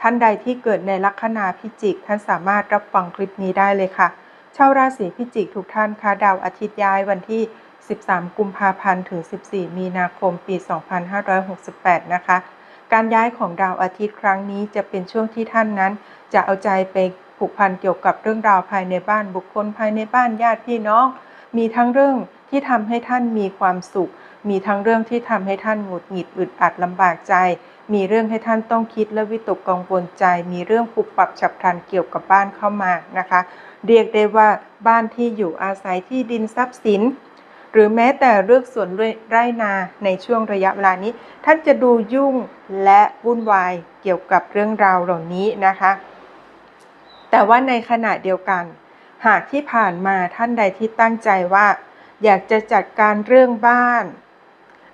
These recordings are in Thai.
ท่านใดที่เกิดในลัคนาพิจิก ท่านสามารถรับฟังคลิปนี้ได้เลยค่ะ ชาวราศีพิจิกทุกท่านคะดาวอาทิตย์ย้ายวันที่ 13 กุมภาพันธ์ถึง 14 มีนาคมปี 2568 นะคะ การย้ายของดาวอาทิตย์ครั้งนี้จะเป็นช่วงที่ท่านนั้น จะเอาใจไปผูกพันเกี่ยวกับเรื่องราวภายในบ้านบุคคลภายในบ้านญาติพี่น้อง มีทั้งเรื่อง ที่ทำให้ท่านมีความสุข มีทั้งเรื่องที่ทำให้ท่านหงุดหงิดอึดอัดลำบากใจ มีเรื่องให้ท่านต้องคิดและวิตกกังวลใจ มีเรื่องปรับปรับฉับพลันเกี่ยวกับบ้านเข้ามานะคะ เรียกได้ว่าบ้านที่อยู่อาศัยที่ดินทรัพย์สิน หรือแม้แต่เรื่องสวนไร่นาในช่วงระยะเวลานี้ ท่านจะดูยุ่งและวุ่นวายเกี่ยวกับเรื่องราวเหล่านี้นะคะ แต่ว่าในขณะเดียวกัน หากที่ผ่านมาท่านใดที่ตั้งใจว่า อยากจะจัดการเรื่องบ้าน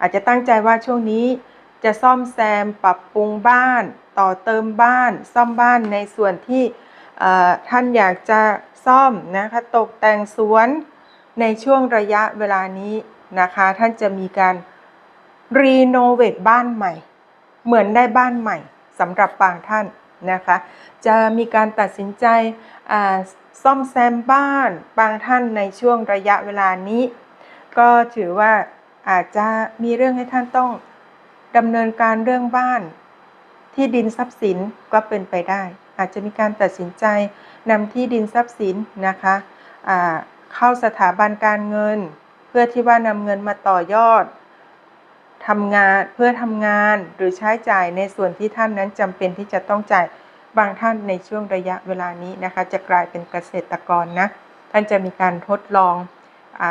อาจจะตั้งใจว่าช่วงนี้จะซ่อมแซมปรับปรุงบ้าน ต่อเติมบ้าน ซ่อมบ้านในส่วนที่ท่านอยากจะซ่อมนะคะตกแต่งสวนในช่วงระยะเวลานี้นะคะ ท่านจะมีการรีโนเวทบ้านใหม่ เหมือนได้บ้านใหม่สำหรับบางท่าน นะคะ จะมีการตัดสินใจซ่อมแซมบ้านบางท่านในช่วงระยะเวลานี้ ก็ถือว่าอาจจะมีเรื่องให้ท่านต้องดำเนินการเรื่องบ้านที่ดินทรัพย์สินก็เป็นไปได้ อาจจะมีการตัดสินใจนำที่ดินทรัพย์สินนะคะเข้าสถาบันการเงิน เพื่อที่ว่านำเงินมาต่อยอด ทำงานเพื่อทำงานหรือใช้จ่ายในส่วนที่ท่านนั้นจำเป็นที่จะต้องจ่ายบางท่านในช่วงระยะเวลานี้นะคะ จะกลายเป็นเกษตรกรนะท่านจะมีการทดลองอ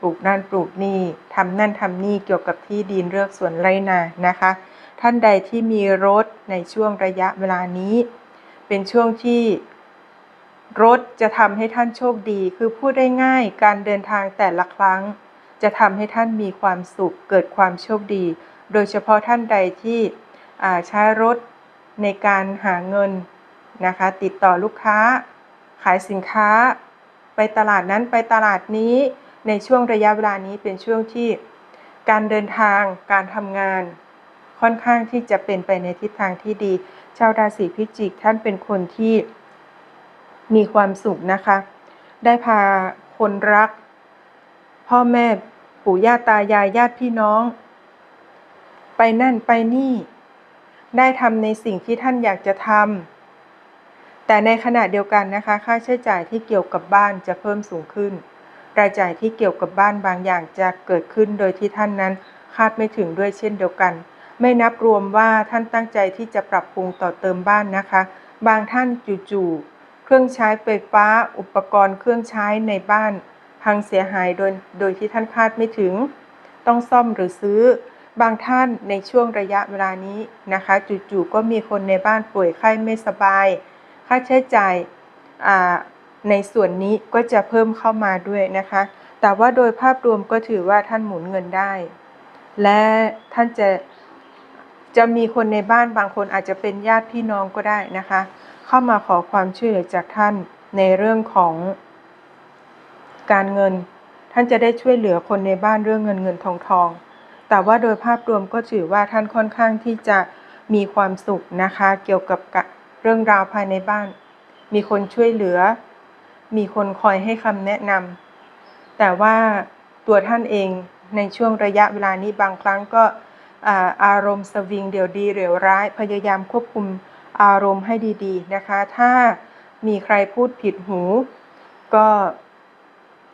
ปลูกนั่นปลูกนี่ทำนั่นทำนี่เกี่ยวกับที่ดินเลือกสวนไรนานะคะ ท่านใดที่มีรถในช่วงระยะเวลานี้ เป็นช่วงที่รถจะทำให้ท่านโชคดี คือพูดได้ง่ายการเดินทางแต่ละครั้ง จะทำให้ท่านมีความสุขเกิดความโชคดี โดยเฉพาะท่านใดที่ใช้รถในการหาเงินนะคะ ติดต่อลูกค้า ขายสินค้า ไปตลาดนั้นไปตลาดนี้ในช่วงระยะเวลานี้เป็นช่วงที่ การเดินทางการทำงาน ค่อนข้างที่จะเป็นไปในทิศทางที่ดีชาวราศีพิจิกท่านเป็นคนที่มีความสุขนะคะ ได้พาคนรัก พ่อแม่ปู่ย่าตายายญาติพี่น้อง ไปนั่นไปนี่ ได้ทำในสิ่งที่ท่านอยากจะทำแต่ในขณะเดียวกันนะคะ ค่าใช้จ่ายที่เกี่ยวกับบ้านจะเพิ่มสูงขึ้น รายจ่ายที่เกี่ยวกับบ้านบางอย่างจะเกิดขึ้นโดยที่ท่านนั้นคาดไม่ถึงด้วยเช่นเดียวกัน ไม่นับรวมว่าท่านตั้งใจที่จะปรับปรุงต่อเติมบ้านนะคะ บางท่านจู่ๆเครื่องใช้ไฟฟ้า อุปกรณ์เครื่องใช้ในบ้าน พังเสียหายโดยโดยที่ท่านคาดไม่ถึง ต้องซ่อมหรือซื้อบางท่านในช่วงระยะเวลานี้นะคะจู่ๆก็มีคนในบ้านป่วยไข้ไม่สบาย ค่าใช้จ่ายในส่วนนี้ก็จะเพิ่มเข้ามาด้วยนะคะ แต่ว่าโดยภาพรวมก็ถือว่าท่านหมุนเงินได้ และท่านจะจะมีคนในบ้านบางคนอาจจะเป็นญาติพี่น้องก็ได้นะคะ เข้ามาขอความช่วยเหลือจากท่านในเรื่องของ การเงิน ท่านจะได้ช่วยเหลือคนในบ้านเรื่องเงินเงินทองทอง แต่ว่าโดยภาพรวมก็ถือว่าท่านค่อนข้างที่จะมีความสุขนะคะ เกี่ยวกับเรื่องราวภายในบ้าน มีคนช่วยเหลือ มีคนคอยให้คำแนะนำแต่ว่าตัวท่านเองในช่วงระยะเวลานี้บางครั้งก็อารมณ์สวิงเดี๋ยวดีเดี๋ยวร้าย พยายามควบคุมอารมณ์ให้ดี ๆ นะคะ ถ้ามีใครพูดผิดหู ก็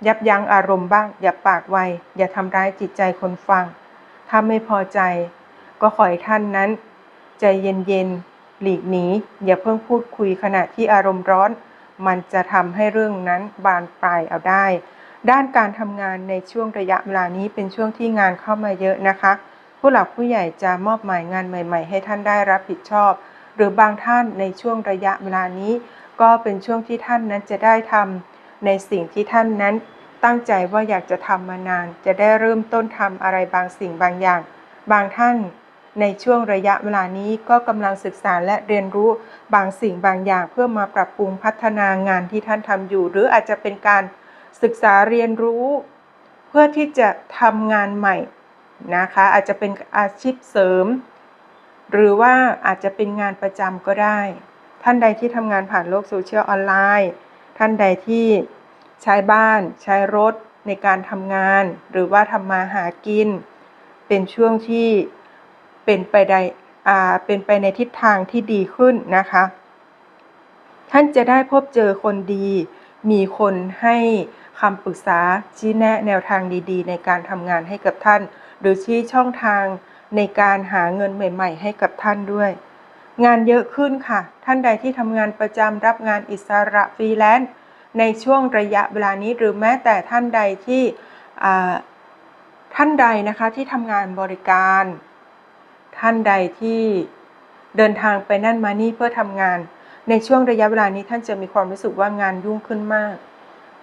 ยับยั้งอารมณ์บ้าง อย่าปากไว อย่าทำร้ายจิตใจคนฟัง ถ้าไม่พอใจ ก็ขอให้ท่านนั้น ใจเย็นๆ หลีกหนี อย่าเพิ่งพูดคุยขณะที่อารมณ์ร้อน มันจะทำให้เรื่องนั้นบานปลายเอาได้ ด้านการทำงานในช่วงระยะเวลานี้เป็นช่วงที่งานเข้ามาเยอะนะคะ ผู้หลักผู้ใหญ่จะมอบหมายงานใหม่ ๆ ให้ท่านได้รับผิดชอบ หรือบางท่านในช่วงระยะเวลานี้ ก็เป็นช่วงที่ท่านนั้นจะได้ทำ ในสิ่งที่ท่านนั้น ตั้งใจว่าอยากจะทำมานาน จะได้เริ่มต้นทำอะไรบางสิ่งบางอย่าง บางท่านในช่วงระยะเวลานี้ก็กำลังศึกษาและเรียนรู้บางสิ่งบางอย่างเพื่อมาปรับปรุงพัฒนางานที่ท่านทำอยู่ หรืออาจจะเป็นการศึกษาเรียนรู้ เพื่อที่จะทำงานใหม่นะคะ อาจจะเป็นอาชีพเสริม หรือว่าอาจจะเป็นงานประจำก็ได้ ท่านใดที่ทำงานผ่านโลกโซเชียลออนไลน์ ท่านใดที่ใช้บ้านใช้รถในการทำงาน หรือว่าทำมาหากิน เป็นช่วงที่เป็นไปได้อ่าเป็นไปในทิศทางที่ดีขึ้นนะคะ ท่านจะได้พบเจอคนดี มีคนให้คำปรึกษาชี้แนะแนวทางดีๆ ในการทำงานให้กับท่าน หรือชี้ช่องทางในการหาเงินใหม่ ๆ ให้กับท่านด้วย งานเยอะขึ้นค่ะ ท่านใดที่ทำงานประจำรับงานอิสระฟรีแลนซ์ในช่วงระยะเวลานี้หรือแม้แต่ท่านใดที่ท่านใดนะคะที่ทำงานบริการ ท่านใดที่เดินทางไปนั่นมานี่เพื่อทำงาน ในช่วงระยะเวลานี้ท่านจะมีความรู้สึกว่างานยุ่งขึ้นมาก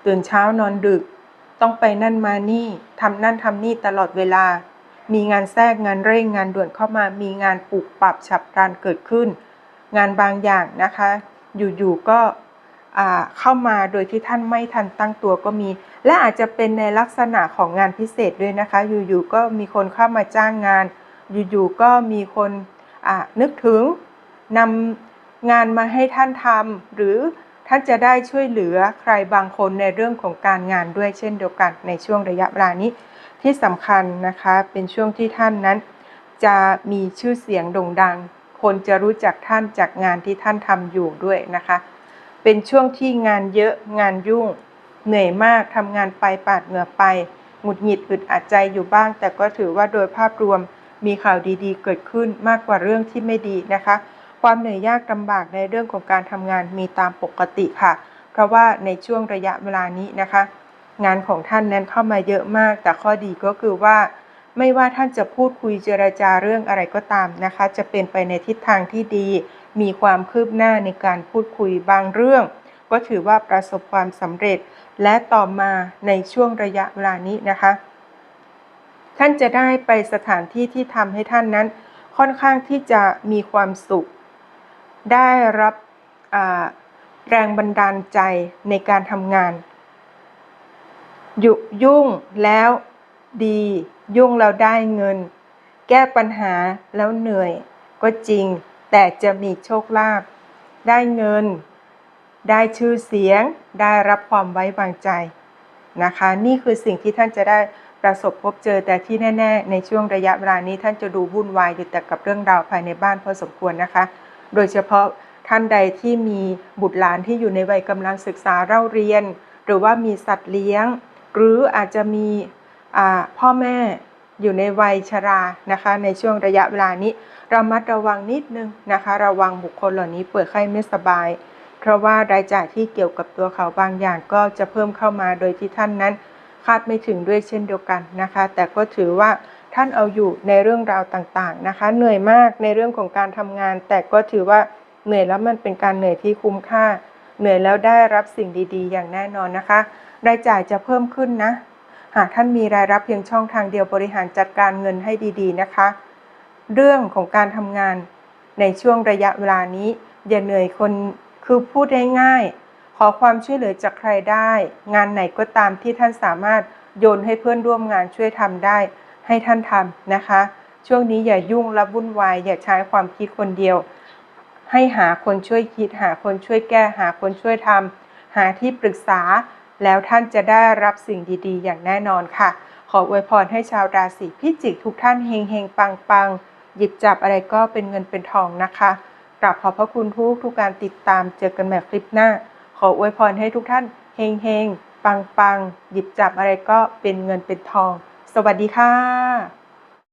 ตื่นเช้านอนดึก ต้องไปนั่นมานี่ทำนั่นทำนี่ตลอดเวลา มีงานแทรกงานเร่งงานด่วนเข้ามา มีงานปรับปรับฉับพลันเกิดขึ้น งานบางอย่างนะคะ อยู่ๆก็เข้ามาโดยที่ท่านไม่ทันตั้งตัวก็มี และอาจจะเป็นในลักษณะของงานพิเศษด้วยนะคะ อยู่ๆก็มีคนเข้ามาจ้างงาน อยู่ๆก็มีคนนึกถึงนำงานมาให้ท่านทำหรือท่านจะได้ช่วยเหลือใครบางคนในเรื่องของการงานด้วยเช่นเดียวกันในช่วงระยะเวลานี้ ที่สำคัญนะคะเป็นช่วงที่ท่านนั้น จะมีชื่อเสียงโด่งดัง คนจะรู้จักท่านจากงานที่ท่านทำอยู่ด้วยนะคะ เป็นช่วงที่งานเยอะงานยุ่ง เหนื่อยมากทำงานไปปาดเหงื่อไปหงุดหงิดอึดอัดใจอยู่บ้าง แต่ก็ถือว่าโดยภาพรวมมีข่าวดีๆ เกิดขึ้นมากกว่าเรื่องที่ไม่ดีนะคะ ความเหนื่อยยากลำบากในเรื่องของการทำงานมีตามปกติค่ะ เพราะว่าในช่วงระยะเวลานี้นะคะ งานของท่านนั้นเข้ามาเยอะมาก แต่ข้อดีก็คือว่า ไม่ว่าท่านจะพูดคุยเจรจาเรื่องอะไรก็ตามนะคะ จะเป็นไปในทิศทางที่ดี มีความคืบหน้าในการพูดคุยบางเรื่อง ก็ถือว่าประสบความสำเร็จ และต่อมาในช่วงระยะเวลานี้นะคะ ท่านจะได้ไปสถานที่ที่ทำให้ท่านนั้น ค่อนข้างที่จะมีความสุข ได้รับแรงบันดาลใจในการทำงาน ยุยุ่งแล้วดี ยุ่งแล้วได้เงิน แก้ปัญหาแล้วเหนื่อย ก็จริงแต่จะมีโชคลาภได้เงิน ได้ชื่อเสียง ได้รับความไว้วางใจนะคะ นี่คือสิ่งที่ท่านจะได้ประสบพบเจอแต่ที่แน่ ๆ ในช่วงระยะเวลานี้ท่านจะดูวุ่นวายอยู่แต่กับเรื่องราวภายในบ้านพอสมควรนะคะ โดยเฉพาะท่านใดที่มีบุตรหลานที่อยู่ในวัยกำลังศึกษาเล่าเรียน หรือว่ามีสัตว์เลี้ยง หรืออาจจะมีพ่อแม่อยู่ในวัยชรานะคะ ในช่วงระยะเวลานี้ระมัดระวังนิดนึงนะคะ ระวังบุคคลเหล่านี้ป่วยไข้ไม่สบาย เพราะว่ารายจ่ายที่เกี่ยวกับตัวเขาบางอย่างก็จะเพิ่มเข้ามาโดยที่ท่านนั้นคาดไม่ถึงด้วยเช่นเดียวกันนะคะ แต่ก็ถือว่าท่านเอาอยู่ในเรื่องราวต่างๆนะคะ เหนื่อยมากในเรื่องของการทำงาน แต่ก็ถือว่าเหนื่อยแล้วมันเป็นการเหนื่อยที่คุ้มค่า เหนื่อยแล้วได้รับสิ่งดีๆ อย่างแน่นอนนะคะ รายจ่ายจะเพิ่มขึ้นนะ หากท่านมีรายรับเพียงช่องทางเดียวบริหารจัดการเงินให้ดีๆนะคะ เรื่องของการทำงานในช่วงระยะเวลานี้ อย่าเหนื่อยคนคือพูดง่ายๆขอความช่วยเหลือจากใครได้ งานไหนก็ตามที่ท่านสามารถโยนให้เพื่อนร่วมงานช่วยทำได้ ให้ท่านทำนะคะ ช่วงนี้อย่ายุ่งและวุ่นวายอย่าใช้ความคิดคนเดียว ให้หาคนช่วยคิด หาคนช่วยแก้ หาคนช่วยทำหาที่ปรึกษา แล้วท่านจะได้รับสิ่งดีๆ อย่างแน่นอนค่ะ ขออวยพรให้ชาวราศีพิจิกทุกท่านเฮงเฮงปังปังหยิบจับอะไรก็เป็นเงินเป็นทองนะคะกราบขอบพระคุณทุกทุกการติดตามเจอกันแบบคลิปหน้า ขออวยพรให้ทุกท่านเฮงเฮงปังปังหยิบจับอะไรก็เป็นเงินเป็นทอง สวัสดีค่ะ